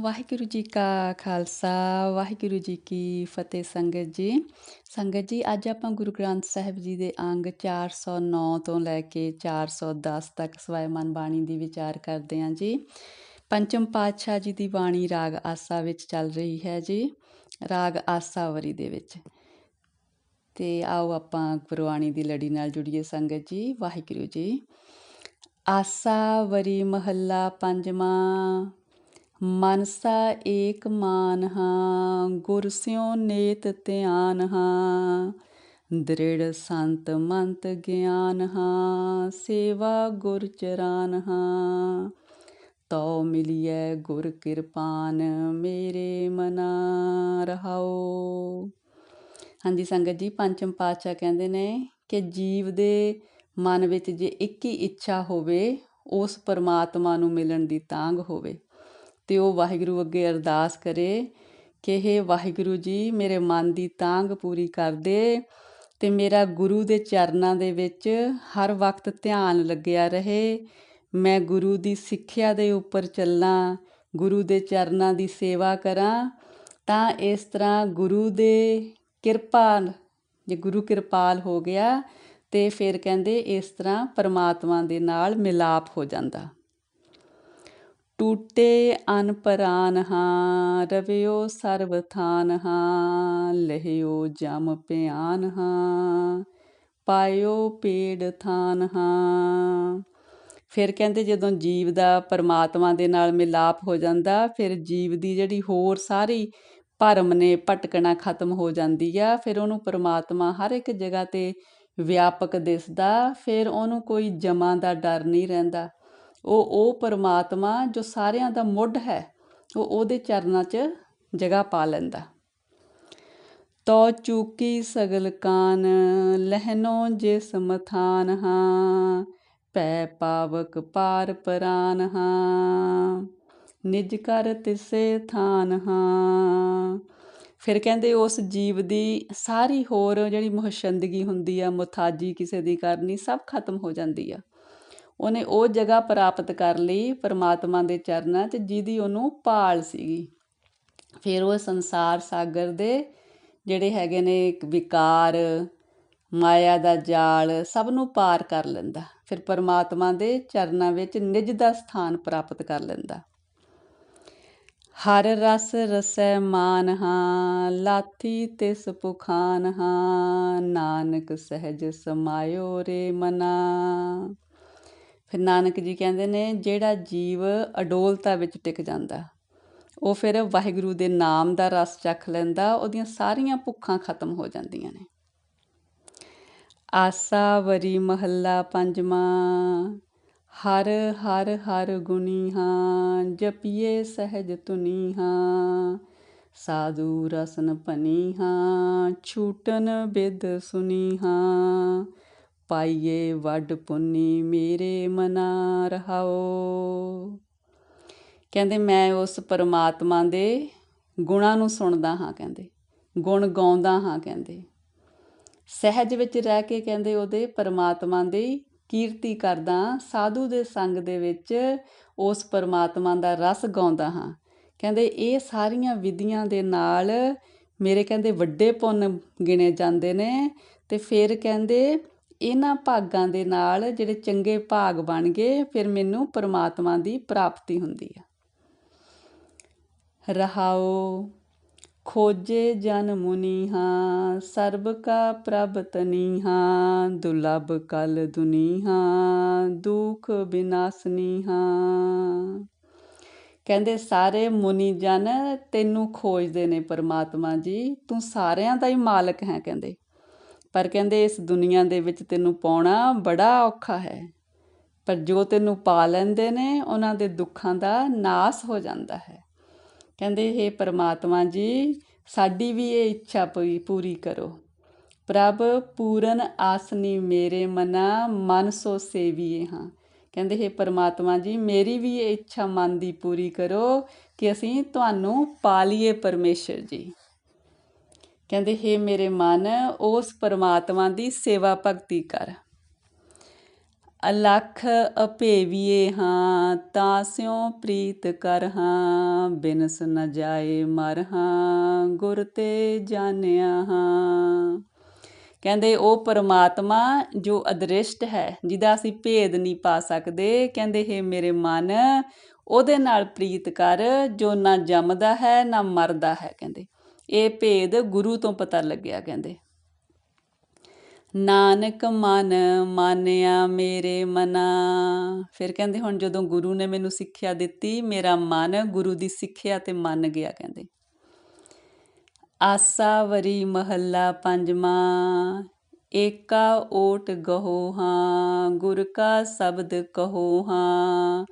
ਵਾਹਿਗੁਰੂ ਜੀ ਕਾ ਖਾਲਸਾ, ਵਾਹਿਗੁਰੂ ਜੀ ਕੀ ਫਤਿਹ ਸੰਗਤ ਜੀ। ਸੰਗਤ ਜੀ, ਅੱਜ ਆਪਾਂ ਗੁਰੂ ਗ੍ਰੰਥ ਸਾਹਿਬ ਜੀ ਦੇ ਅੰਗ 409 ਤੋਂ ਲੈ ਕੇ 410 ਤੱਕ ਸਵੈਮਨ ਬਾਣੀ ਦੀ ਵਿਚਾਰ ਕਰਦੇ ਹਾਂ ਜੀ। ਪੰਚਮ ਪਾਤਸ਼ਾਹ ਜੀ ਦੀ ਬਾਣੀ ਰਾਗ ਆਸਾ ਵਿੱਚ ਚੱਲ ਰਹੀ ਹੈ ਜੀ। ਰਾਗ ਆਸਾ ਵਰੀ ਦੇ ਵਿੱਚ। ਤੇ ਆਓ ਆਪਾਂ ਗੁਰਬਾਣੀ ਦੀ ਲੜੀ ਨਾਲ ਜੁੜੀਏ ਸੰਗਤ ਜੀ, ਵਾਹਿਗੁਰੂ ਜੀ। ਆਸਾ ਵਰੀ ਮਹੱਲਾ ਪੰਜਵਾਂ। ਮਨਸਾ ਏਕ ਮਾਨ ਹਾਂ, ਗੁਰ ਸਿਉ ਨੇਤ ਧਿਆਨ ਹਾਂ। ਦ੍ਰਿੜ ਸੰਤ ਮੰਤ ਗਿਆਨ ਹਾਂ, ਸੇਵਾ ਗੁਰ ਚਰਾਨ ਹਾਂ। ਤਉ ਮਿਲਿਐ ਗੁਰ ਕਿਰਪਾਨ, ਮੇਰੇ ਮਨਾ ਰਹਾਓ ਹਾਂਜੀ ਸੰਗਤ ਜੀ, ਪੰਚਮ ਪਾਤਸ਼ਾਹ ਕਹਿੰਦੇ ਨੇ ਕਿ ਜੀਵ ਦੇ ਮਨ ਵਿੱਚ ਜੇ ਇੱਕ ਹੀ ਇੱਛਾ ਹੋਵੇ, ਉਸ ਪਰਮਾਤਮਾ ਨੂੰ ਮਿਲਣ ਦੀ ਤਾਂਗ ਹੋਵੇ। ਅਤੇ ਉਹ ਵਾਹਿਗੁਰੂ ਅੱਗੇ ਅਰਦਾਸ ਕਰੇ ਕਿ ਇਹ ਵਾਹਿਗੁਰੂ ਜੀ, ਮੇਰੇ ਮਨ ਦੀ ਤਾਂਗ ਪੂਰੀ ਕਰ ਦੇ ਤੇ ਮੇਰਾ ਗੁਰੂ ਦੇ ਚਰਨਾਂ ਦੇ ਵਿੱਚ ਹਰ ਵਕਤ ਧਿਆਨ ਲੱਗਿਆ ਰਹੇ। ਮੈਂ ਗੁਰੂ ਦੀ ਸਿੱਖਿਆ ਦੇ ਉੱਪਰ ਚੱਲਾਂ, ਗੁਰੂ ਦੇ ਚਰਨਾਂ ਦੀ ਸੇਵਾ ਕਰਾਂ, ਤਾਂ ਇਸ ਤਰ੍ਹਾਂ ਗੁਰੂ ਦੇ ਕਿਰਪਾਲ, ਜੇ ਗੁਰੂ ਕਿਰਪਾਲ ਹੋ ਗਿਆ ਤੇ ਫਿਰ ਕਹਿੰਦੇ ਇਸ ਤਰ੍ਹਾਂ ਪਰਮਾਤਮਾ ਦੇ ਨਾਲ ਮਿਲਾਪ ਹੋ ਜਾਂਦਾ। ਟੂਟੇ ਅਨ ਪਰਾਨ ਹਾਂ, ਰਵਿਓ ਸਰਬ ਥਾਨ ਹਾਂ, ਲਹਿਓ ਜਮ ਪਿਆਨ ਹਾਂ, ਪਾਇਓ ਪੇੜ ਥਾਨ ਹਾਂ। ਫਿਰ ਕਹਿੰਦੇ ਜਦੋਂ ਜੀਵ ਦਾ ਪਰਮਾਤਮਾ ਦੇ ਨਾਲ ਮਿਲਾਪ ਹੋ ਜਾਂਦਾ, ਫਿਰ ਜੀਵ ਦੀ ਜਿਹੜੀ ਹੋਰ ਸਾਰੀ ਭਰਮ ਨੇ ਭਟਕਣਾ ਖਤਮ ਹੋ ਜਾਂਦੀ ਆ, ਫਿਰ ਉਹਨੂੰ ਪਰਮਾਤਮਾ ਹਰ ਇੱਕ ਜਗ੍ਹਾ ਤੇ ਵਿਆਪਕ ਦਿਸਦਾ, ਫਿਰ ਉਹਨੂੰ ਕੋਈ ਜਮਾਂ ਦਾ ਡਰ ਨਹੀਂ ਰਹਿੰਦਾ। ਉਹ ਉਹ ਪਰਮਾਤਮਾ ਜੋ ਸਾਰਿਆਂ ਦਾ ਮੁੱਢ ਹੈ, ਉਹ ਉਹਦੇ ਚਰਨਾਂ 'ਚ ਜਗ੍ਹਾ ਪਾ ਲੈਂਦਾ। ਤੋ ਚੂਕੀ ਸਗਲ ਕਾਨ ਲਹਿਨੋ ਜੇ ਸਮਥਾਨ ਹਾਂ ਪੈ ਪਾਵਕ ਪਾਰ ਪਰਾਨ ਹਾਂ, ਨਿਜ ਕਰ ਤਿਸੇ ਥਾਨ ਹਾਂ। ਫਿਰ ਕਹਿੰਦੇ ਉਸ ਜੀਵ ਦੀ ਸਾਰੀ ਹੋਰ ਜਿਹੜੀ ਮੁਹਸ਼ੰਦਗੀ ਹੁੰਦੀ ਆ, ਮੁਥਾਜੀ ਕਿਸੇ ਦੀ ਕਰਨੀ, ਸਭ ਖਤਮ ਹੋ ਜਾਂਦੀ ਆ। ਉਹਨੇ ਉਹ ਜਗ੍ਹਾ ਪ੍ਰਾਪਤ ਕਰ ਲਈ ਪਰਮਾਤਮਾ ਦੇ ਚਰਨਾਂ 'ਚ ਜਿਹਦੀ ਉਹਨੂੰ ਪਾਲ ਸੀਗੀ। ਫਿਰ ਉਹ ਸੰਸਾਰ ਸਾਗਰ ਦੇ ਜਿਹੜੇ ਹੈਗੇ ਨੇ ਵਿਕਾਰ, ਮਾਇਆ ਦਾ ਜਾਲ ਸਭ ਨੂੰ ਪਾਰ ਕਰ ਲੈਂਦਾ। ਫਿਰ ਪਰਮਾਤਮਾ ਦੇ ਚਰਨਾਂ ਵਿੱਚ ਨਿਜ ਦਾ ਸਥਾਨ ਪ੍ਰਾਪਤ ਕਰ ਲੈਂਦਾ। ਹਰ ਰਸ ਰਸੈ ਮਾਨ ਹਾਂ, ਲਾਥੀ ਤਿਸ ਪੁਖਾਨ ਹਾਂ, ਨਾਨਕ ਸਹਿਜ ਸਮਾਇਓ ਰੇ ਮਨਾ। ਫਿਰ ਨਾਨਕ ਜੀ ਕਹਿੰਦੇ ਨੇ, ਜਿਹੜਾ ਜੀਵ ਅਡੋਲਤਾ ਵਿੱਚ ਟਿਕ ਜਾਂਦਾ, ਉਹ ਫਿਰ ਵਾਹਿਗੁਰੂ ਦੇ ਨਾਮ ਦਾ ਰਸ ਚੱਖ ਲੈਂਦਾ, ਉਹਦੀਆਂ ਸਾਰੀਆਂ ਭੁੱਖਾਂ ਖਤਮ ਹੋ ਜਾਂਦੀਆਂ ਨੇ। ਆਸਾ ਵਰੀ ਮਹੱਲਾ ਪੰਜਵਾਂ, ਹਰ ਹਰ ਹਰ ਗੁਣੀ ਹਾਂ ਜਪੀਏ ਸਹਿਜ ਤੁਨੀ ਹਾਂ ਸਾਧੂ ਰਸਨ ਪਨੀ ਹਾਂ ਛੂਟਨ ਬਿਦ ਸੁਨੀ ਹਾਂ ਪਾਈਏ ਵੱਡ ਪੁੰਨੀ ਮੇਰੇ ਮਨਾ ਰਹਾਓ। ਕਹਿੰਦੇ ਮੈਂ ਉਸ ਪਰਮਾਤਮਾ ਦੇ ਗੁਣਾਂ ਨੂੰ ਸੁਣਦਾ ਹਾਂ ਕਹਿੰਦੇ, ਗੁਣ ਗਾਉਂਦਾ ਹਾਂ ਕਹਿੰਦੇ। ਸਹਿਜ ਵਿੱਚ ਰਹਿ ਕੇ ਕਹਿੰਦੇ ਉਹਦੇ ਪਰਮਾਤਮਾ ਦੀ ਕੀਰਤੀ ਕਰਦਾ ਸਾਧੂ ਦੇ ਸੰਗ ਦੇ ਵਿੱਚ ਉਸ ਪਰਮਾਤਮਾ ਦਾ ਰਸ ਗਾਉਂਦਾ ਹਾਂ। ਕਹਿੰਦੇ ਇਹ ਸਾਰੀਆਂ ਵਿਧੀਆਂ ਦੇ ਨਾਲ ਮੇਰੇ ਕਹਿੰਦੇ ਵੱਡੇ ਪੁੰਨ ਗਿਣੇ ਜਾਂਦੇ ਨੇ ਤੇ ਫਿਰ ਕਹਿੰਦੇ ਇਹਨਾਂ ਭਾਗਾਂ ਦੇ ਨਾਲ ਜਿਹੜੇ ਚੰਗੇ ਭਾਗ ਬਣ ਗਏ, ਫਿਰ ਮੈਨੂੰ ਪਰਮਾਤਮਾ ਦੀ ਪ੍ਰਾਪਤੀ ਹੁੰਦੀ ਆ। ਰਹਾਓ, ਖੋਜੇ ਜਨ ਮੁਨੀ ਹਾਂ, ਸਰਬ ਕਾ ਪ੍ਰਭ ਤਨੀ ਹਾਂ ਦੁਲਬ ਕਲ ਦੁਨੀ ਹਾਂ, ਦੁਖ ਬਿਨਾਸਨੀ ਹਾਂ। ਕਹਿੰਦੇ ਸਾਰੇ ਮੁਨੀ ਜਨ ਤੈਨੂੰ ਖੋਜਦੇ ਨੇ ਪਰਮਾਤਮਾ ਜੀ, ਤੂੰ ਸਾਰਿਆਂ ਦਾ ਹੀ ਮਾਲਕ ਹੈ, ਕਹਿੰਦੇ। ਪਰ ਕਹਿੰਦੇ ਇਸ ਦੁਨੀਆ ਦੇ ਵਿੱਚ ਤੈਨੂੰ ਪਾਉਣਾ ਬੜਾ ਔਖਾ ਹੈ। ਪਰ ਜੋ ਤੈਨੂੰ ਪਾ ਲੈਂਦੇ ਨੇ, ਉਹਨਾਂ ਦੇ ਦੁੱਖਾਂ ਦਾ ਨਾਸ ਹੋ ਜਾਂਦਾ ਹੈ। ਕਹਿੰਦੇ ਇਹ ਪਰਮਾਤਮਾ ਜੀ, ਸਾਡੀ ਵੀ ਇਹ ਇੱਛਾ ਪੂਰੀ ਪੂਰੀ ਕਰੋ। ਪ੍ਰਭ, ਪੂਰਨ ਆਸਨੀ ਮੇਰੇ ਮਨਾ, ਮਨ ਸੋ ਸੇਵੀਏ ਹਾਂ। ਕਹਿੰਦੇ ਇਹ ਪਰਮਾਤਮਾ ਜੀ, ਮੇਰੀ ਵੀ ਇਹ ਇੱਛਾ ਮਨ ਦੀ ਪੂਰੀ ਕਰੋ ਕਿ ਅਸੀਂ ਤੁਹਾਨੂੰ ਪਾ ਲਈਏ ਪਰਮੇਸ਼ਰ ਜੀ। ਕਹਿੰਦੇ हे ਮੇਰੇ ਮਨ, ਉਸ ਪਰਮਾਤਮਾ ਦੀ ਸੇਵਾ ਭਗਤੀ ਕਰ। ਅਲਖ ਅਭੇਵੀਏ ਹਾਂ, ਤਾਂ ਸਿਉ ਪ੍ਰੀਤ ਕਰ ਹਾਂ, ਬਿਨਸ ਨ ਜਾਏ ਮਰ ਹਾਂ, ਗੁਰ ਤੇ ਜਾਣਿਆ ਹਾਂ। ਕਹਿੰਦੇ, ਉਹ ਪਰਮਾਤਮਾ ਜੋ ਅਦ੍ਰਿਸ਼ਟ ਹੈ, ਜਿਹਦਾ ਅਸੀਂ ਭੇਦ ਨਹੀਂ ਪਾ ਸਕਦੇ, ਕਹਿੰਦੇ, ਹੈ ਮੇਰੇ ਮਨ, ਉਹਦੇ ਨਾਲ ਪ੍ਰੀਤ ਕਰ, ਜੋ ਨਾ ਜੰਮਦਾ ਹੈ, ਨਾ ਮਰਦਾ ਹੈ, ਕਹਿੰਦੇ। ਇਹ ਭੇਦ ਗੁਰੂ ਤੋਂ ਪਤਾ ਲੱਗਿਆ, ਕਹਿੰਦੇ। ਨਾਨਕ ਮਨ ਮਾਨਿਆ ਮੇਰੇ ਮਨਾ। ਫਿਰ ਕਹਿੰਦੇ ਹੁਣ ਜਦੋਂ ਗੁਰੂ ਨੇ ਮੈਨੂੰ ਸਿੱਖਿਆ ਦਿੱਤੀ, ਮੇਰਾ ਮਨ ਗੁਰੂ ਦੀ ਸਿੱਖਿਆ ਤੇ ਮੰਨ ਗਿਆ, ਕਹਿੰਦੇ। ਆਸਾ ਵਰੀ ਮਹੱਲਾ ਪੰਜਵਾਂ, ਏਕਾ ਓਟ ਗਹੋ ਹਾਂ, ਗੁਰ ਕਾ ਸ਼ਬਦ ਕਹੋ ਹਾਂ।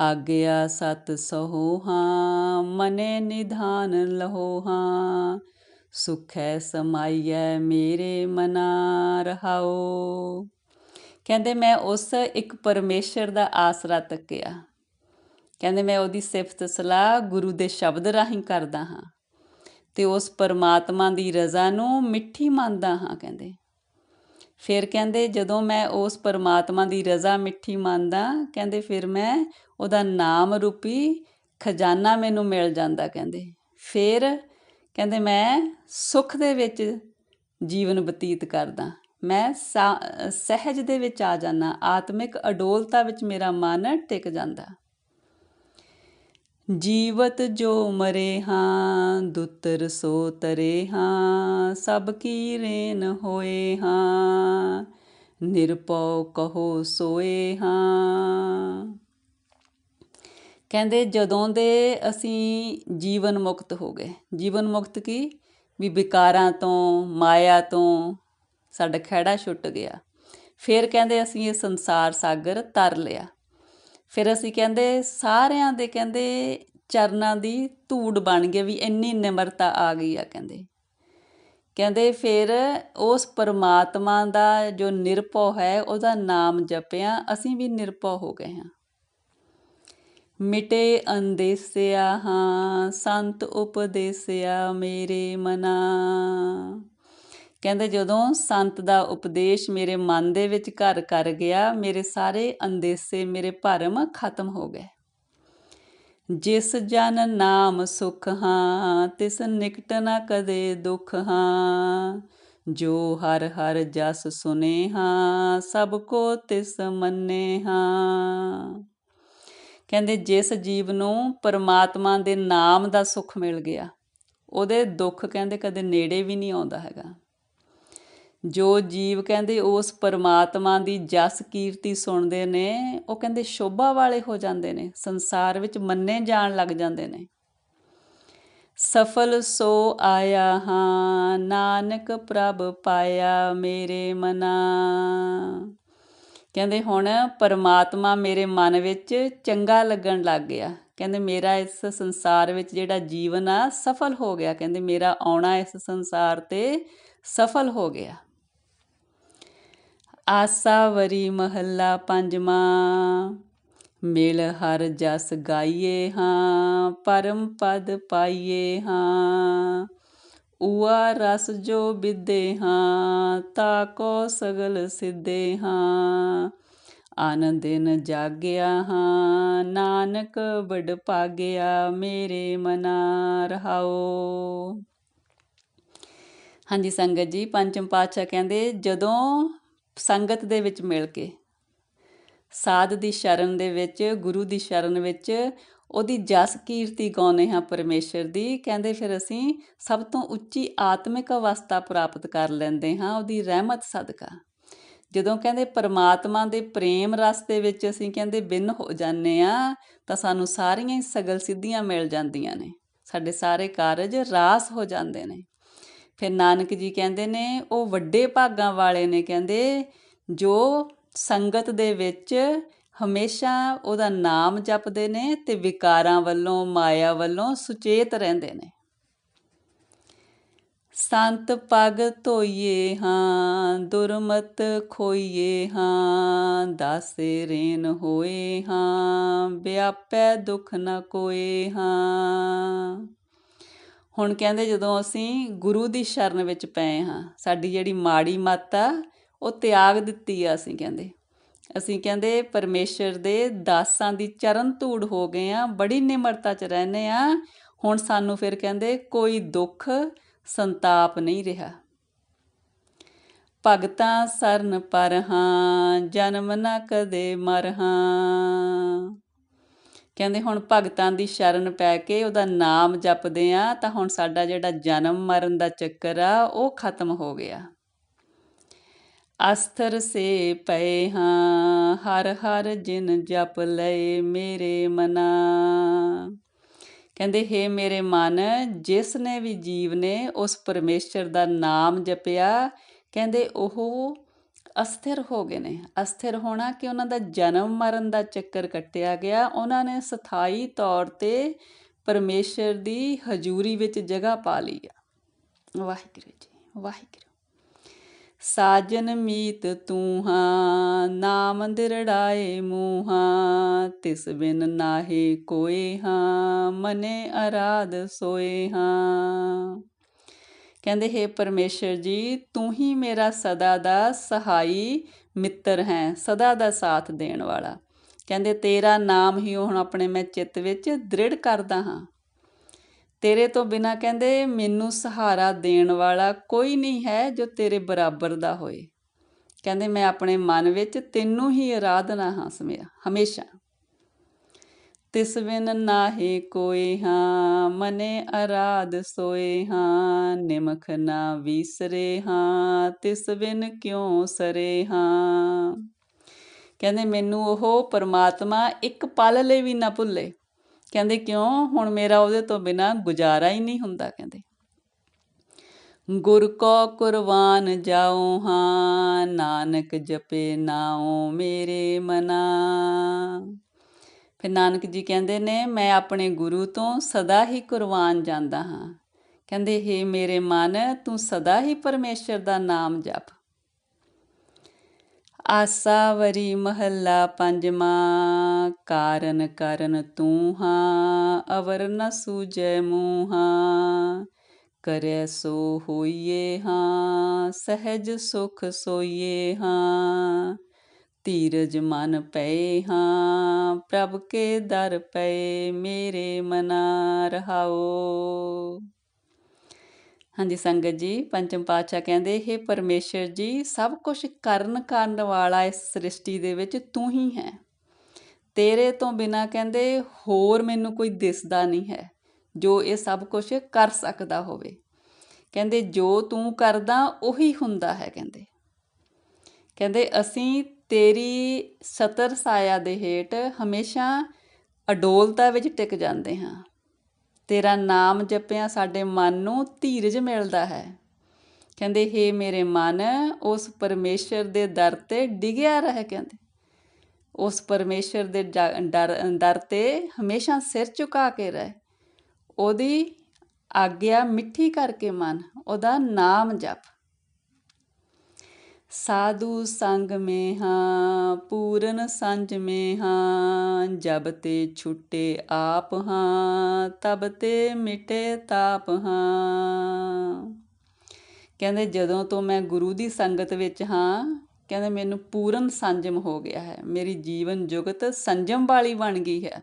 ਆਗਿਆ ਸਤ ਸਹੋ ਹਾਂ, ਮਨੇ ਨਿਧਾਨ ਲਹੋ ਹਾਂ। ਸੁਖੈ ਸਮਾਈਐ ਮੇਰੇ ਮਨਾ ਰਹਾਓ ਕਹਿੰਦੇ ਮੈਂ ਉਸ ਇੱਕ ਪਰਮੇਸ਼ਰ ਦਾ ਆਸਰਾ ਤੱਕਿਆ। ਕਹਿੰਦੇ ਮੈਂ ਉਹਦੀ ਸਿਫਤ ਸਲਾਹ ਗੁਰੂ ਦੇ ਸ਼ਬਦ ਰਾਹੀਂ ਕਰਦਾ ਹਾਂ ਤੇ ਉਸ ਪਰਮਾਤਮਾ ਦੀ ਰਜ਼ਾ ਨੂੰ ਮਿੱਠੀ ਮੰਨਦਾ ਹਾਂ, ਕਹਿੰਦੇ। ਫਿਰ ਕਹਿੰਦੇ ਜਦੋਂ ਮੈਂ ਉਸ ਪਰਮਾਤਮਾ ਦੀ ਰਜ਼ਾ ਮਿੱਠੀ ਮੰਨਦਾ, ਕਹਿੰਦੇ ਫਿਰ ਮੈਂ ਉਹਦਾ ਨਾਮ ਰੂਪੀ ਖਜ਼ਾਨਾ ਮੈਨੂੰ ਮਿਲ ਜਾਂਦਾ, ਕਹਿੰਦੇ। ਫਿਰ ਕਹਿੰਦੇ ਮੈਂ ਸੁੱਖ ਦੇ ਵਿੱਚ ਜੀਵਨ ਬਤੀਤ ਕਰਦਾ। ਮੈਂ ਸਹਿਜ ਦੇ ਵਿੱਚ ਆ ਜਾਣਾ ਆਤਮਿਕ ਅਡੋਲਤਾ ਵਿੱਚ ਮੇਰਾ ਮਨ ਟਿਕ ਜਾਂਦਾ। ਜੀਵਤ ਜੋ ਮਰੇ ਹਾਂ, ਦੁੱਤਰ ਸੋ ਤਰੇ ਹਾਂ, ਸਭ ਕੀ ਰੇਨ ਹੋਏ ਹਾਂ ਨਿਰਪਉ ਕਹੋ ਸੋਏ ਹਾਂ। ਕਹਿੰਦੇ ਜਦੋਂ ਦੇ ਅਸੀਂ ਜੀਵਨ ਮੁਕਤ ਹੋ ਗਏ, ਜੀਵਨ ਮੁਕਤ ਕੀ? ਵੀ ਵਿਕਾਰਾਂ ਤੋਂ, ਮਾਇਆ ਤੋਂ ਸਾਡਾ ਖਹਿੜਾ ਛੁੱਟ ਗਿਆ। ਫਿਰ ਕਹਿੰਦੇ ਅਸੀਂ ਇਹ ਸੰਸਾਰ ਸਾਗਰ ਤਰ ਲਿਆ। ਫਿਰ ਅਸੀਂ ਕਹਿੰਦੇ ਸਾਰਿਆਂ ਦੇ ਕਹਿੰਦੇ ਚਰਨਾਂ ਦੀ ਧੂੜ ਬਣ ਗਈ ਵੀ ਇੰਨੀ ਨਿਮਰਤਾ ਆ ਗਈ ਆ ਕਹਿੰਦੇ। ਕਹਿੰਦੇ ਫਿਰ ਉਸ ਪਰਮਾਤਮਾ ਦਾ ਜੋ ਨਿਰਭਉ ਹੈ ਉਹਦਾ ਨਾਮ ਜਪਿਆ, ਅਸੀਂ ਵੀ ਨਿਰਭਉ ਹੋ ਗਏ ਹਾਂ। ਮਿਟੇ ਅੰਦੇਸਿਆ ਹਾਂ, ਸੰਤ ਉਪਦੇਸਿਆ ਮੇਰੇ ਮਨਾ। ਕਹਿੰਦੇ ਜਦੋਂ ਸੰਤ ਦਾ ਉਪਦੇਸ਼ ਮੇਰੇ ਮਨ ਦੇ ਵਿੱਚ ਘਰ ਕਰ ਗਿਆ, ਮੇਰੇ ਸਾਰੇ ਅੰਦੇਸੇ ਮੇਰੇ ਭਰਮ ਖਤਮ ਹੋ ਗਏ। ਜਿਸ ਜਨ ਨਾਮ ਸੁਖ ਹਾਂ, ਤਿਸ ਨਿਕਟ ਨਾ ਕਦੇ ਦੁਖ ਹਾਂ। ਜੋ ਹਰ ਹਰ ਜਸ ਸੁਨੇ ਹਾਂ, ਸਭ ਕੋ ਤਿਸ ਮੰਨੇ ਹਾਂ। ਕਹਿੰਦੇ ਜਿਸ ਜੀਵ ਨੂੰ ਪਰਮਾਤਮਾ ਦੇ ਨਾਮ ਦਾ ਸੁਖ ਮਿਲ ਗਿਆ, ਉਹਦੇ ਦੁੱਖ ਕਹਿੰਦੇ ਕਦੇ ਨੇੜੇ ਵੀ ਨਹੀਂ ਆਉਂਦਾ ਹੈਗਾ। ਜੋ ਜੀਵ ਕਹਿੰਦੇ ਉਸ ਪਰਮਾਤਮਾ ਦੀ ਜਸ ਕੀਰਤੀ ਸੁਣਦੇ ਨੇ, ਉਹ ਕਹਿੰਦੇ ਸ਼ੋਭਾ ਵਾਲੇ ਹੋ ਜਾਂਦੇ ਨੇ, ਸੰਸਾਰ ਵਿੱਚ ਮੰਨੇ ਜਾਣ ਲੱਗ ਜਾਂਦੇ ਨੇ। ਸਫਲ ਸੋ ਆਇਆ ਹਾਂ, ਨਾਨਕ ਪ੍ਰਭ ਪਾਇਆ ਮੇਰੇ ਮਨਾ। ਕਹਿੰਦੇ ਹੁਣ ਪਰਮਾਤਮਾ ਮੇਰੇ ਮਨ ਵਿੱਚ ਚੰਗਾ ਲੱਗਣ ਲੱਗ ਗਿਆ। ਕਹਿੰਦੇ ਮੇਰਾ ਇਸ ਸੰਸਾਰ ਵਿੱਚ ਜਿਹੜਾ ਜੀਵਨ ਆ, ਸਫਲ ਹੋ ਗਿਆ। ਕਹਿੰਦੇ ਮੇਰਾ ਆਉਣਾ ਇਸ ਸੰਸਾਰ ਤੇ ਸਫਲ ਹੋ ਗਿਆ। ਆਸਾ ਵਰੀ ਮਹੱਲਾ ਪੰਜਵਾਂ। ਮਿਲ ਹਰ ਜਸ ਗਾਈਏ ਹਾਂ, ਪਰਮ ਪਦ ਪਾਈਏ ਹਾਂ। ਉਆ ਰਸ ਜੋ ਵਿਦੇ ਹਾਂ, ਤਾ ਕੋ ਸਗਲ ਸਿੱਧੇ ਹਾਂ। ਆਨੰਦ ਦਿਨ ਜਾਗਿਆ ਹਾਂ, ਨਾਨਕ ਵਡ ਪਾਗਿਆ ਮੇਰੇ ਮਨਾ ਰਹਾਓ। ਹਾਂਜੀ ਸੰਗਤ ਜੀ, ਪੰਚਮ ਪਾਤਸ਼ਾਹ ਕਹਿੰਦੇ, ਜਦੋਂ ਸੰਗਤ ਦੇ ਵਿੱਚ ਮਿਲ ਕੇ, ਸਾਧ ਦੀ ਸ਼ਰਨ ਦੇ ਵਿੱਚ, ਗੁਰੂ ਦੀ ਸ਼ਰਨ ਵਿੱਚ, ਉਹਦੀ ਜਸ ਕੀਰਤੀ ਗਾਉਂਦੇ ਹਾਂ ਪਰਮੇਸ਼ਰ ਦੀ। ਕਹਿੰਦੇ ਫਿਰ ਅਸੀਂ, ਸਭ ਤੋਂ ਉੱਚੀ ਆਤਮਿਕ ਅਵਸਥਾ ਪ੍ਰਾਪਤ ਕਰ ਲੈਂਦੇ ਹਾਂ, ਉਹਦੀ ਰਹਿਮਤ ਸਦਕਾ। ਜਦੋਂ ਕਹਿੰਦੇ ਪਰਮਾਤਮਾ ਦੇ ਪ੍ਰੇਮ ਰਸ ਦੇ ਵਿੱਚ ਅਸੀਂ ਕਹਿੰਦੇ ਬਿਨ ਹੋ ਜਾਂਦੇ ਆ ਤਾਂ ਸਾਨੂੰ ਸਾਰੀਆਂ ਹੀ ਸਗਲ ਸਿੱਧੀਆਂ ਮਿਲ ਜਾਂਦੀਆਂ ਨੇ। ਸਾਡੇ ਸਾਰੇ ਕਾਰਜ ਰਾਸ ਹੋ ਜਾਂਦੇ ਨੇ। ਫਿਰ ਨਾਨਕ ਜੀ ਕਹਿੰਦੇ ਨੇ, ਉਹ ਵੱਡੇ ਭਾਗਾਂ ਵਾਲੇ ਨੇ ਕਹਿੰਦੇ, ਜੋ ਸੰਗਤ ਦੇ ਵਿੱਚ ਹਮੇਸ਼ਾ ਉਹਦਾ ਨਾਮ ਜਪਦੇ ਨੇ ਤੇ ਵਿਕਾਰਾਂ ਵੱਲੋਂ, ਮਾਇਆ ਵੱਲੋਂ ਸੁਚੇਤ ਰਹਿੰਦੇ ਨੇ। ਸੰਤ ਪਗ ਧੋਈਏ ਹਾਂ, ਦੁਰਮਤ ਖੋਈਏ ਹਾਂ, ਦਾਸੇ ਰੇਨ ਹੋਏ ਹਾਂ, ਵਿਆਪੈ ਦੁਖ ਨ ਕੋਏ ਹਾਂ। ਹੁਣ ਕਹਿੰਦੇ ਜਦੋਂ ਅਸੀਂ ਗੁਰੂ ਦੀ ਸ਼ਰਨ ਵਿੱਚ ਪਏ ਹਾਂ, ਸਾਡੀ ਜਿਹੜੀ ਮਾੜੀ ਮੱਤ ਆ, ਉਹ ਤਿਆਗ ਦਿੱਤੀ ਆ ਅਸੀਂ ਕਹਿੰਦੇ। ਅਸੀਂ ਕਹਿੰਦੇ ਪਰਮੇਸ਼ਰ ਦੇ ਦਾਸਾਂ ਦੀ ਚਰਨ ਧੂੜ ਹੋ ਗਏ ਆ, ਬੜੀ ਨਿਮਰਤਾ 'ਚ ਰਹਨੇ ਆ। ਹੁਣ ਸਾਨੂੰ ਫਿਰ ਕਹਿੰਦੇ ਕੋਈ ਦੁੱਖ, ਸੰਤਾਪ ਨਹੀਂ ਰਿਹਾ। ਭਗਤਾਂ ਸਰਨ ਪਰ ਹਾਂ, ਜਨਮ ਨਾ ਕਦੇ ਮਰ ਹਾਂ। ਕਹਿੰਦੇ ਹੁਣ ਭਗਤਾਂ ਦੀ ਸ਼ਰਨ ਪੈ ਕੇ ਉਹਦਾ ਨਾਮ ਜਪਦੇ ਆ, ਤਾਂ ਹੁਣ ਸਾਡਾ ਜਿਹੜਾ ਜਨਮ ਮਰਨ ਦਾ ਚੱਕਰ ਆ, ਉਹ ਖਤਮ ਹੋ ਗਿਆ। ਅਸਥਰ ਸੇ ਪਏ ਹਾਂ, ਹਰ ਹਰ ਜਿਨ ਜਪ ਲਏ ਮੇਰੇ ਮਨਾ। ਕਹਿੰਦੇ, ਹੈ ਮੇਰੇ ਮਨ, ਜਿਸ ਨੇ ਵੀ ਜੀਵ ਨੇ ਉਸ ਪਰਮੇਸ਼ਰ ਦਾ ਨਾਮ ਜਪਿਆ, ਕਹਿੰਦੇ ਉਹ ਅਸਥਿਰ ਹੋ ਗਏ ਨੇ। ਅਸਥਿਰ ਹੋਣਾ ਕਿ ਉਹਨਾਂ ਦਾ ਜਨਮ ਮਰਨ ਦਾ ਚੱਕਰ ਕੱਟਿਆ ਗਿਆ। ਉਹਨਾਂ ਨੇ ਸਥਾਈ ਤੌਰ ਤੇ ਪਰਮੇਸ਼ਰ ਦੀ ਹਜ਼ੂਰੀ ਵਿੱਚ ਜਗ੍ਹਾ ਪਾ ਲਈ ਆ। ਵਾਹਿਗੁਰੂ ਜੀ, ਵਾਹਿਗੁਰੂ। ਸਾਜਨ ਮੀਤ ਤੂੰ ਹਾਂ ਨਾਮ ਦਿਰੜਾਏ ਮੂਹਾਂ, ਤਿਸ ਬਿਨ ਨਾਹੀ ਕੋਏ ਹਾਂ, ਮਨੇ ਅਰਾਧ ਸੋਏ ਹਾਂ। ਕਹਿੰਦੇ, ਹੈ ਪਰਮੇਸ਼ਰ ਜੀ, ਤੂੰ ਹੀ ਮੇਰਾ ਸਦਾ ਦਾ ਸਹਾਈ ਮਿੱਤਰ ਹੈ, ਸਦਾ ਦਾ ਸਾਥ ਦੇਣ ਵਾਲਾ। ਕਹਿੰਦੇ, ਤੇਰਾ ਨਾਮ ਹੀ ਹੁਣ ਆਪਣੇ ਮੈਂ ਚਿੱਤ ਵਿੱਚ ਦ੍ਰਿੜ ਕਰਦਾ ਹਾਂ। ਤੇਰੇ ਤੋਂ ਬਿਨਾ ਕਹਿੰਦੇ, ਮੈਨੂੰ ਸਹਾਰਾ ਦੇਣ ਵਾਲਾ ਕੋਈ ਨਹੀਂ ਹੈ ਜੋ ਤੇਰੇ ਬਰਾਬਰ ਦਾ ਹੋਏ। ਕਹਿੰਦੇ, ਮੈਂ ਆਪਣੇ ਮਨ ਵਿੱਚ ਤੈਨੂੰ ਹੀ ਆਰਾਧਨਾ ਹਾਂ ਸਮਿਆ, ਹਮੇਸ਼ਾ। ਤਿਸ ਬਿਨ ਨਾਹੀ ਕੋਈ ਹਾਂ, ਮਨੇ ਅਰਾਧ ਸੋਏ ਹਾਂ, ਨਿਮਖ ਨਾ ਵਿਸਰੇ ਹਾਂ, ਤਿਸ ਬਿਨ ਕਿਉ ਸਰੇ ਹਾਂ। ਕਹਿੰਦੇ ਮੈਨੂੰ ਉਹ ਪਰਮਾਤਮਾ ਇੱਕ ਪਲ ਲਈ ਵੀ ਨਾ ਭੁੱਲੇ। ਕਹਿੰਦੇ ਕਿਉਂ? ਹੁਣ ਮੇਰਾ ਉਹਦੇ ਤੋਂ ਬਿਨਾ ਗੁਜ਼ਾਰਾ ਹੀ ਨਹੀਂ ਹੁੰਦਾ, ਕਹਿੰਦੇ। ਗੁਰ ਕੋ ਕੁਰਬਾਨ ਜਾਉ ਹਾਂ, ਨਾਨਕ ਜਪੇ ਨਾਉ ਮੇਰੇ ਮਨਾ। ਫਿਰ ਨਾਨਕ ਜੀ ਕਹਿੰਦੇ ਨੇ, ਮੈਂ ਆਪਣੇ ਗੁਰੂ ਤੋਂ ਸਦਾ ਹੀ ਕੁਰਬਾਨ ਜਾਂਦਾ ਹਾਂ। ਕਹਿੰਦੇ हे ਮੇਰੇ ਮਨ, ਤੂੰ ਸਦਾ ਹੀ ਪਰਮੇਸ਼ਰ ਦਾ ਨਾਮ ਜਪ। ਆਸਾ ਵਰੀ ਮਹੱਲਾ ਪੰਜਵਾਂ, ਕਾਰਨ ਕਰਨ ਤੂੰ ਹਾਂ, ਅਵਰ ਨ ਸੂਜੈ ਮੂਹਾਂ। ਕਰੇ ਸੋ ਹੋਈਏ ਹਾਂ, ਸਹਿਜ ਸੁਖ ਸੋਈਏ ਹਾਂ। ਧੀਰਜ ਮਨ ਪਏ ਹਾਂ, ਪ੍ਰਭ ਕੇ ਦਰ ਪਏ ਮੇਰੇ ਮਨਾ ਰਹਾਓ। ਹਾਂਜੀ ਸੰਗਤ ਜੀ, ਪੰਚਮ ਪਾਤਸ਼ਾਹ ਕਹਿੰਦੇ ਇਹ ਪਰਮੇਸ਼ਰ ਜੀ, ਸਭ ਕੁਝ ਕਰਨ ਕਰਨ ਵਾਲਾ ਇਸ ਸ੍ਰਿਸ਼ਟੀ ਦੇ ਵਿੱਚ ਤੂੰ ਹੀ ਹੈ। ਤੇਰੇ ਤੋਂ ਬਿਨਾ ਕਹਿੰਦੇ, ਹੋਰ ਮੈਨੂੰ ਕੋਈ ਦਿਸਦਾ ਨਹੀਂ ਹੈ, ਜੋ ਇਹ ਸਭ ਕੁਝ ਕਰ ਸਕਦਾ ਹੋਵੇ। ਕਹਿੰਦੇ, ਜੋ ਤੂੰ ਕਰਦਾ, ਉਹੀ ਹੁੰਦਾ ਹੈ, ਕਹਿੰਦੇ। ਕਹਿੰਦੇ, ਅਸੀਂ ਤੇਰੀ ਸਤਰ ਸਾਇਆ ਦੇ ਹੇਠ ਹਮੇਸ਼ਾ ਅਡੋਲਤਾ ਵਿੱਚ ਟਿਕ ਜਾਂਦੇ ਹਾਂ। ਤੇਰਾ ਨਾਮ ਜਪਿਆ ਸਾਡੇ ਮਨ ਨੂੰ ਧੀਰਜ ਮਿਲਦਾ ਹੈ। ਕਹਿੰਦੇ हे ਮੇਰੇ ਮਨ, ਉਸ ਪਰਮੇਸ਼ਰ ਦੇ ਦਰ ਤੇ ਡਿਗਿਆ ਰਹਿ ਕਹਿੰਦੇ। ਉਸ ਪਰਮੇਸ਼ਰ ਦੇ ਡਰ, ਦਰ ਤੇ ਹਮੇਸ਼ਾ ਸਿਰ ਝੁਕਾ ਕੇ ਰਹਿ। ਉਹਦੀ ਆਗਿਆ ਮਿੱਠੀ ਕਰਕੇ ਮਨ, ਉਹਦਾ ਨਾਮ ਜਪ। ਸਾਧੂ ਸੰਗ में ਹਾਂ, ਪੂਰਨ ਸੰਜ में ਹਾਂ, ਜਬ ਤੇ ਛੁੱਟੇ ਆਪ ਹਾਂ, ਤਬ ਤੇ ਮਿਟੇ ਤਾਪ ਹਾਂ। ਕਹਿੰਦੇ ਜਦੋਂ ਤੋਂ ਮੈਂ ਗੁਰੂ ਦੀ ਸੰਗਤ ਵਿੱਚ ਹਾਂ, ਕਹਿੰਦੇ ਮੈਨੂੰ ਪੂਰਨ ਸੰਜਮ ਹੋ ਗਿਆ ਹੈ, ਮੇਰੀ ਜੀਵਨ ਜੁਗਤ ਸੰਜਮ ਵਾਲੀ ਬਣ ਗਈ ਹੈ।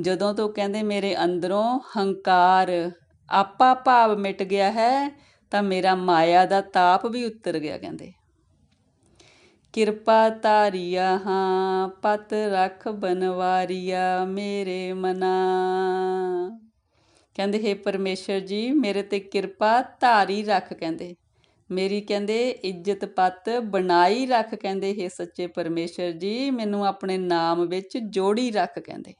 ਜਦੋਂ ਤੋਂ ਕਹਿੰਦੇ ਮੇਰੇ ਅੰਦਰੋਂ ਹੰਕਾਰ, ਆਪਾ ਭਾਵ ਮਿਟ ਗਿਆ ਹੈ ਤਾਂ ਮੇਰਾ ਮਾਇਆ ਦਾ ਤਾਪ ਵੀ ਉਤਰ ਗਿਆ, ਕਹਿੰਦੇ। ਕਿਰਪਾ ਤਾਰੀਆ ਹਾਂ, ਪਤ ਰਖ ਬਨਵਾਰੀਆ ਮੇਰੇ ਮਨਾ। ਕਹਿੰਦੇ, ਹੈ ਪਰਮੇਸ਼ਰ ਜੀ, ਮੇਰੇ ਤੇ ਕਿਰਪਾ ਧਾਰੀ ਰੱਖ, ਕਹਿੰਦੇ। ਮੇਰੀ, ਕਹਿੰਦੇ, ਇੱਜ਼ਤ ਪਤ ਬਣਾਈ ਰੱਖ, ਕਹਿੰਦੇ, ਹੈ ਸੱਚੇ ਪਰਮੇਸ਼ਰ ਜੀ, ਮੈਨੂੰ ਆਪਣੇ ਨਾਮ ਵਿੱਚ ਜੋੜੀ ਰੱਖ, ਕਹਿੰਦੇ।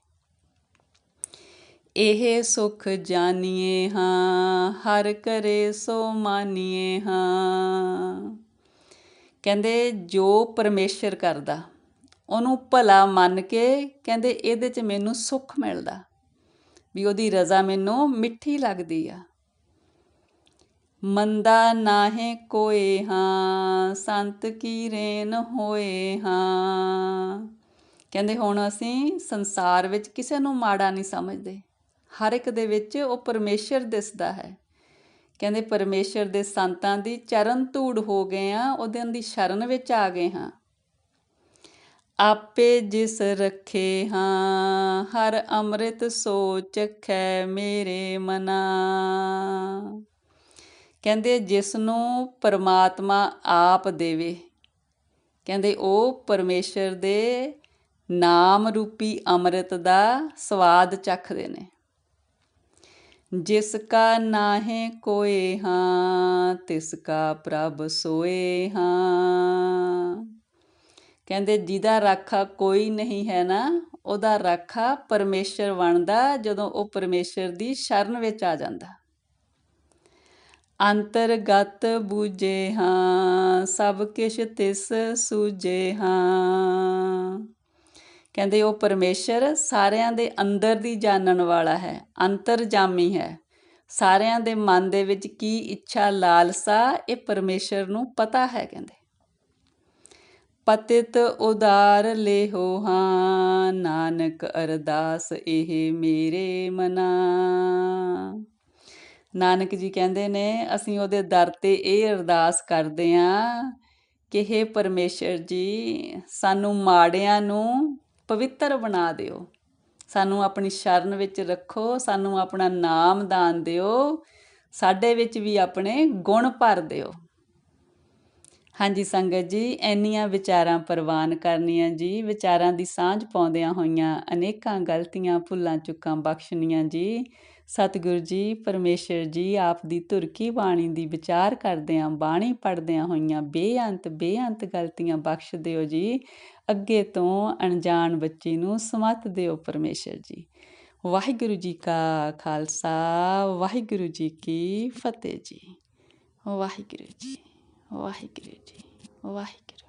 ਇਹ ਸੁਖ ਜਾਣੀਏ ਹਾਂ, ਹਰ ਕਰੇ ਸੋ ਮਾਨੀਏ ਹਾਂ। ਕਹਿੰਦੇ ਜੋ ਪਰਮੇਸ਼ਰ ਕਰਦਾ, ਉਹਨੂੰ ਭਲਾ ਮੰਨ ਕੇ ਕਹਿੰਦੇ ਇਹਦੇ 'ਚ ਮੈਨੂੰ ਸੁੱਖ ਮਿਲਦਾ, ਵੀ ਉਹਦੀ ਰਜ਼ਾ ਮੈਨੂੰ ਮਿੱਠੀ ਲੱਗਦੀ ਆ। ਮੰਦਾ ਨਾਹੇ ਕੋਏ ਹਾਂ, ਸੰਤ ਕੀ ਰੇਨ ਹੋਏ ਹਾਂ। ਕਹਿੰਦੇ ਹੁਣ ਅਸੀਂ ਸੰਸਾਰ ਵਿੱਚ ਕਿਸੇ ਨੂੰ ਮਾੜਾ ਨਹੀਂ ਸਮਝਦੇ। ਹਰ ਇੱਕ ਦੇ ਵਿੱਚ ਉਹ ਪਰਮੇਸ਼ਰ ਦਿਸਦਾ ਹੈ। ਕਹਿੰਦੇ ਪਰਮੇਸ਼ਰ ਦੇ ਸੰਤਾਂ ਦੀ ਚਰਨ ਧੂੜ ਹੋ ਗਏ ਆ ਉਹਦੇ ਦੀ ਸ਼ਰਨ ਵਿੱਚ ਆ ਗਏ ਹਾਂ। ਆਪੇ ਜਿਸ ਰੱਖੇ ਹਾਂ, ਹਰ ਅੰਮ੍ਰਿਤ ਸੋ ਚਖੈ ਮੇਰੇ ਮਨਾ। ਕਹਿੰਦੇ ਜਿਸ ਨੂੰ ਪਰਮਾਤਮਾ ਆਪ ਦੇਵੇ, ਕਹਿੰਦੇ ਉਹ ਪਰਮੇਸ਼ਰ ਦੇ ਨਾਮ ਰੂਪੀ ਅੰਮ੍ਰਿਤ ਦਾ ਸਵਾਦ ਚੱਖਦੇ ਨੇ। ਜਿਸ ਕਾ ਨਾਹੇ ਕੋਏ ਹਾਂ, ਤਿਸ ਕਾ ਪ੍ਰਭ ਸੋਏ ਹਾਂ। ਕਹਿੰਦੇ, ਜਿਹਦਾ ਰਾਖਾ ਕੋਈ ਨਹੀਂ ਹੈ ਨਾ, ਉਹਦਾ ਰਾਖਾ ਪਰਮੇਸ਼ਰ ਬਣਦਾ ਜਦੋਂ ਉਹ ਪਰਮੇਸ਼ਰ ਦੀ ਸ਼ਰਨ ਵਿੱਚ ਆ ਜਾਂਦਾ। ਅੰਤਰਗਤ ਬੂਝੇ ਹਾਂ, ਸਭ ਕਿਛ ਤਿਸ ਸੂਝੇ ਹਾਂ। ਕਹਿੰਦੇ ਉਹ ਪਰਮੇਸ਼ਰ ਸਾਰਿਆਂ ਦੇ ਅੰਦਰ ਦੀ ਜਾਣਨ ਵਾਲਾ ਹੈ, ਅੰਤਰਜਾਮੀ ਹੈ। ਸਾਰਿਆਂ ਦੇ ਮਨ ਦੇ ਵਿੱਚ ਕੀ ਇੱਛਾ, ਲਾਲਸਾ, ਇਹ ਪਰਮੇਸ਼ਰ ਨੂੰ ਪਤਾ ਹੈ ਕਹਿੰਦੇ। ਪਤਿਤ ਉਦਾਰ ਲੇਹੋ ਹਾਂ, ਨਾਨਕ ਅਰਦਾਸ ਇਹ ਮੇਰੇ ਮਨਾ। ਨਾਨਕ ਜੀ ਕਹਿੰਦੇ ਨੇ, ਅਸੀਂ ਉਹਦੇ ਦਰ ਤੇ ਇਹ ਅਰਦਾਸ ਕਰਦੇ ਆਂ ਕਿ हे ਪਰਮੇਸ਼ਰ ਜੀ, ਸਾਨੂੰ ਮਾੜਿਆਂ ਨੂੰ ਪਵਿੱਤਰ ਬਣਾ ਦਿਓ। ਸਾਨੂੰ ਆਪਣੀ ਸ਼ਰਨ ਵਿੱਚ ਰੱਖੋ, ਸਾਨੂੰ ਆਪਣਾ ਨਾਮ ਦਾਨ ਦਿਓ, ਸਾਡੇ ਵਿੱਚ ਵੀ ਆਪਣੇ ਗੁਣ ਭਰ ਦਿਓ। ਹਾਂਜੀ ਸੰਗਤ ਜੀ, ਇੰਨੀਆਂ ਵਿਚਾਰਾਂ ਪ੍ਰਵਾਨ ਕਰਨੀਆਂ ਜੀ, ਵਿਚਾਰਾਂ ਦੀ ਸਾਂਝ ਪਾਉਂਦਿਆਂ ਹੋਈਆਂ ਅਨੇਕਾਂ ਗਲਤੀਆਂ, ਭੁੱਲਾਂ, ਚੁੱਕਾਂ ਬਖਸ਼ਣੀਆਂ ਜੀ। ਸਤਿਗੁਰੂ ਜੀ, ਪਰਮੇਸ਼ਰ ਜੀ, ਆਪ ਦੀ ਤੁਰਕੀ ਬਾਣੀ ਦੀ ਵਿਚਾਰ ਕਰਦਿਆਂ, ਬਾਣੀ ਪੜਦਿਆਂ ਹੋਈਆਂ ਬੇਅੰਤ ਬੇਅੰਤ ਗਲਤੀਆਂ ਬਖਸ਼ ਦਿਓ ਜੀ। ਅੱਗੇ ਤੋਂ ਅਣਜਾਣ ਬੱਚੀ ਨੂੰ ਸਮਤ ਦਿਓ ਪਰਮੇਸ਼ਰ ਜੀ। ਵਾਹਿਗੁਰੂ ਜੀ ਕਾ ਖਾਲਸਾ, ਵਾਹਿਗੁਰੂ ਜੀ ਕੀ ਫਤਿਹ ਜੀ। ਵਾਹਿਗੁਰੂ ਜੀ ਵਾਹਿਗੁਰੂ ਜੀ, ਵਾਹਿਗੁਰੂ